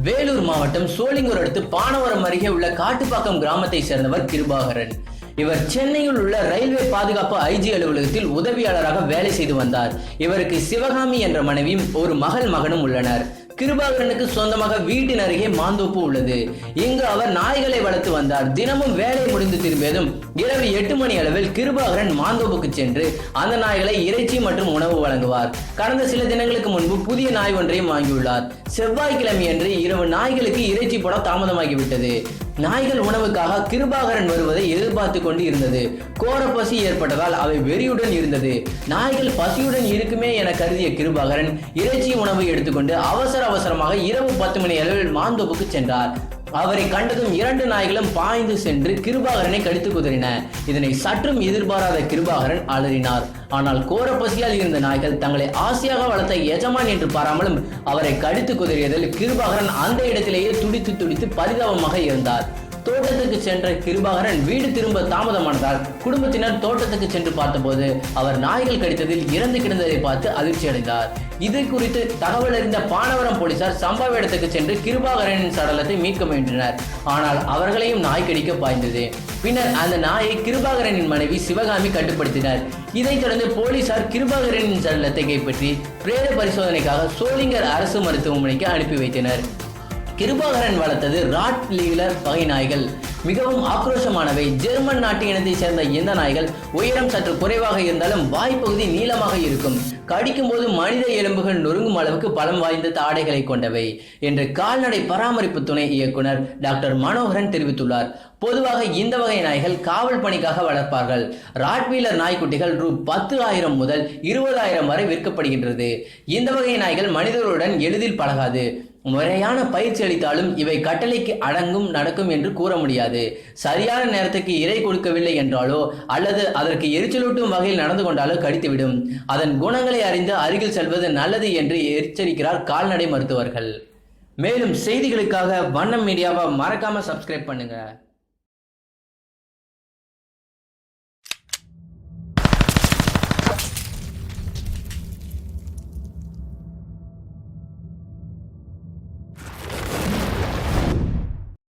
வேலூர் மாவட்டம் சோளிங்கூர் அடுத்து பானவரம் அருகே உள்ள காட்டுப்பாக்கம் கிராமத்தை சேர்ந்தவர் கிருபாகரன். இவர் சென்னையில் உள்ள ரயில்வே பாதுகாப்பு ஐஜி அலுவலகத்தில் உதவியாளராக வேலை செய்து வந்தார். இவருக்கு சிவகாமி என்ற மனைவியும் ஒரு மகள் மகனும் உள்ளனர். கிருபாகரனுக்கு சொந்தமாக வீட்டின் அருகே மாந்தோப்பு உள்ளது. இங்கு அவர் நாய்களை வளர்த்து வந்தார். தினமும் வேலை முடிந்து திரும்பியதும் இரவு எட்டு மணி அளவில் கிருபாகரன் மாந்தோப்புக்கு சென்று அந்த நாய்களை இறைச்சி மற்றும் உணவு வழங்குவார். கடந்த சில தினங்களுக்கு முன்பு புதிய நாய் ஒன்றையும் வாங்கியுள்ளார். செவ்வாய்க்கிழமையன்று இரவு நாய்களுக்கு இறைச்சி போட தாமதமாகிவிட்டது. நாய்கள் உணவுக்காக கிருபாகரன் வருவதை எதிர்பார்த்து கொண்டு இருந்தது கோர பசி ஏற்பட்டதால் அவை வெறியுடன் இருந்தது. நாய்கள் பசியுடன் இருக்குமே என கருதிய கிருபாகரன் இறைச்சி உணவை எடுத்துக்கொண்டு அவசர அவசரமாக இரவு பத்து மணி அளவில் மாந்தோப்புக்கு சென்றார். அவரை கண்டதும் இரண்டு நாய்களும் பாய்ந்து சென்று கிருபாகரனை கடித்து குதறின. இதனை சற்றும் எதிர்பாராத கிருபாகரன் அலறினார். ஆனால் கோர பசியால் இருந்த நாய்கள் தங்களை ஆசையாக வளர்த்த எஜமான் என்று பாராமலும் அவரை கடித்து குதறியதில் கிருபாகரன் அந்த இடத்திலேயே துடித்து துடித்து பரிதாபமாக இருந்தார். தோட்டத்துக்கு சென்ற கிருபாகரன் வீடு திரும்ப தாமதமானதால் குடும்பத்தினர் தோட்டத்துக்கு சென்று பார்த்தபோது அவர் நாய்கள் கடித்ததில் இறந்து கிடந்ததை பார்த்து அதிர்ச்சி அடைந்தார் இது குறித்து தகவல் அறிந்த பானவரம் போலீசார் சம்பவ இடத்துக்கு சென்று கிருபாகரனின் சடலத்தை மீட்க முயன்றனர். ஆனால் அவர்களையும் நாய் கடிக்க பாய்ந்தது. பின்னர் அந்த நாயை கிருபாகரனின் மனைவி சிவகாமி கட்டுப்படுத்தினர். இதைத் தொடர்ந்து போலீசார் கிருபாகரனின் சடலத்தை கைப்பற்றி பிரேத பரிசோதனைக்காக சோளிங்கர் அரசு மருத்துவமனைக்கு அனுப்பி வைத்தனர். கிருபாகரன் வளர்த்தது ராட் லீலர் வகை நாய்கள். மிகவும் ஆக்ரோஷமானவை. ஜெர்மன் நாட்டு இனத்தை சேர்ந்த இந்த நாய்கள்? உயரம் சற்று குறைவாக இருந்தாலும் வாய்ப்பகுதி நீளமாக இருக்கும். கடிக்கும் போது மனித எலும்புகள் நொறுங்கும் அளவுக்கு பலம் வாய்ந்த தாடைகளை கொண்டவை என்று கால்நடை பராமரிப்பு துணை இயக்குனர் டாக்டர் மனோகரன் தெரிவித்துள்ளார். பொதுவாக இந்த வகை நாய்கள் காவல் பணிக்காக வளர்ப்பார்கள். ராட்வீலர் நாய்க்குட்டிகள் ரூ. பத்து ஆயிரம் முதல் இருபதாயிரம் வரை விற்கப்படுகின்றது. இந்த வகை நாய்கள் மனிதர்களுடன் எளிதில் பழகாது. முறையான பயிற்சி அளித்தாலும் இவை கட்டளைக்கு அடங்கும் நடக்கும் என்று கூற முடியாது. சரியான நேரத்துக்கு இறை கொடுக்கவில்லை என்றாலோ அல்லது அதற்கு எரிச்சலூட்டும் வகையில் நடந்து கொண்டாலோ கடித்துவிடும். அதன் குணங்களை அறிந்து அருகில் செல்வது நல்லது என்று எச்சரிக்கிறார் கால்நடை மருத்துவர்கள். மேலும் செய்திகளுக்காக வண்ணம் மீடியாவை மறக்காம சப்ஸ்கிரைப் பண்ணுங்க.